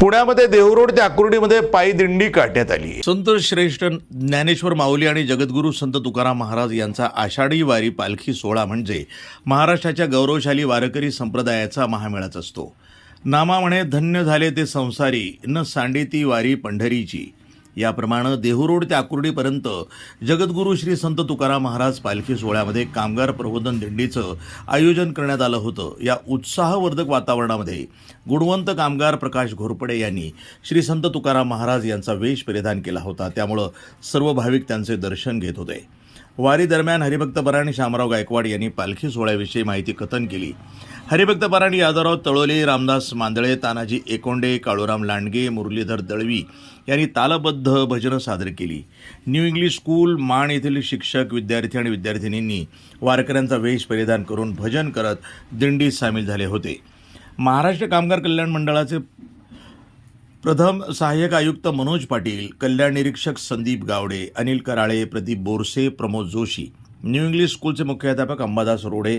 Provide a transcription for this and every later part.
पुण्यामध्ये देहरोड ते आकुर्डीमध्ये पायी दिंडी काढण्यात आली संत श्रेष्ठ ज्ञानेश्वर माऊली आणि जगद्गुरू संत तुकाराम महाराज यांचा आषाढी वारी पालखी सोहळा म्हणजे महाराष्ट्राच्या गौरवशाली वारकरी संप्रदायाचा महामेळाच असतो. नामा म्हणे धन्य झाले ते संसारी न सांडी ती वारी पंढरीची. याप्रमाणे देहूरोड ते आकुर्डीपर्यंत जगद्गुरू श्री संत तुकाराम महाराज पालखी सोहळ्यामध्ये कामगार प्रबोधन दिंडीचं आयोजन करण्यात आलं होतं. या उत्साहवर्धक वातावरणामध्ये गुणवंत कामगार प्रकाश घोरपडे यांनी श्री संत तुकाराम महाराज यांचा वेश परिधान केला होता. त्यामुळं सर्व भाविक त्यांचे दर्शन घेत होते. वारी दरम्यान हरिभक्त परायण शामराव गायकवाड यांनी पालखी सोहळ्याविषयी माहिती कथन केली. हरिभक्त परायण यादवराव तळोले रामदास मांदळे तानाजी एकोंडे काळूराम लांडगे मुरलीधर दळवी यांनी तालबद्ध भजनं सादर केली. न्यू इंग्लिश स्कूल माण येथील शिक्षक विद्यार्थी आणि विद्यार्थिनींनी वारकऱ्यांचा वेश परिधान करून भजन करत दिंडीत सामील झाले होते. महाराष्ट्र कामगार कल्याण मंडळाचे प्रथम सहाय्यक आयुक्त मनोज पाटील कल्याण निरीक्षक संदीप गावडे अनिल कराळे प्रदीप बोरसे प्रमोद जोशी न्यू इंग्लिश स्कूलचे मुख्याध्यापक अंबादास रोडे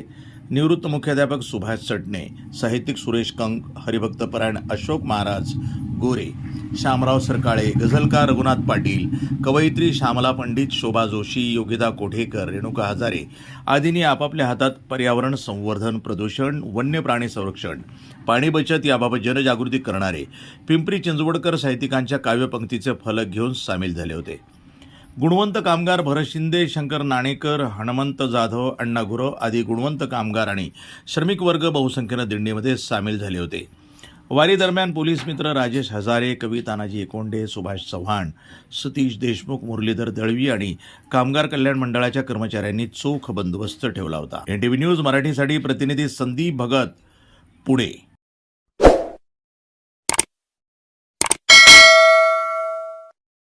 निवृत्त मुख्याध्यापक सुभाष चटणे साहित्यिक सुरेश कंक हरिभक्त परायण अशोक महाराज गोरे. शामराव सरकाळे गझलकार रघुनाथ पाटील कवयित्री श्यामला पंडित शोभा जोशी योगिता कोठेकर रेणुका हजारे आदींनी आपापल्या हातात पर्यावरण संवर्धन प्रदूषण वन्य प्राणी संरक्षण पाणी बचत याबाबत जनजागृती करणारे पिंपरी चिंचवडकर साहित्यिकांच्या काव्यपंक्तीचे फलक घेऊन सामील झाले होते. गुणवंत कामगार भरत शिंदे शंकर नाणेकर हनुमंत जाधव अण्णा गुरव आदी गुणवंत कामगार आणि श्रमिक वर्ग बहुसंख्येनं दिंडीमध्ये सामील झाले होते. वारी दरम्यान पोलीस मित्र राजेश हजारे कवी तानाजी एकोंडे सुभाष चव्हाण सतीश देशमुख मुरलीधर दळवी आणि कामगार कल्याण मंडळाच्या कर्मचाऱ्यांनी चोख बंदोबस्त ठेवला होता. एनटीव्ही न्यूज मराठीसाठी प्रतिनिधी संदीप भगत पुणे.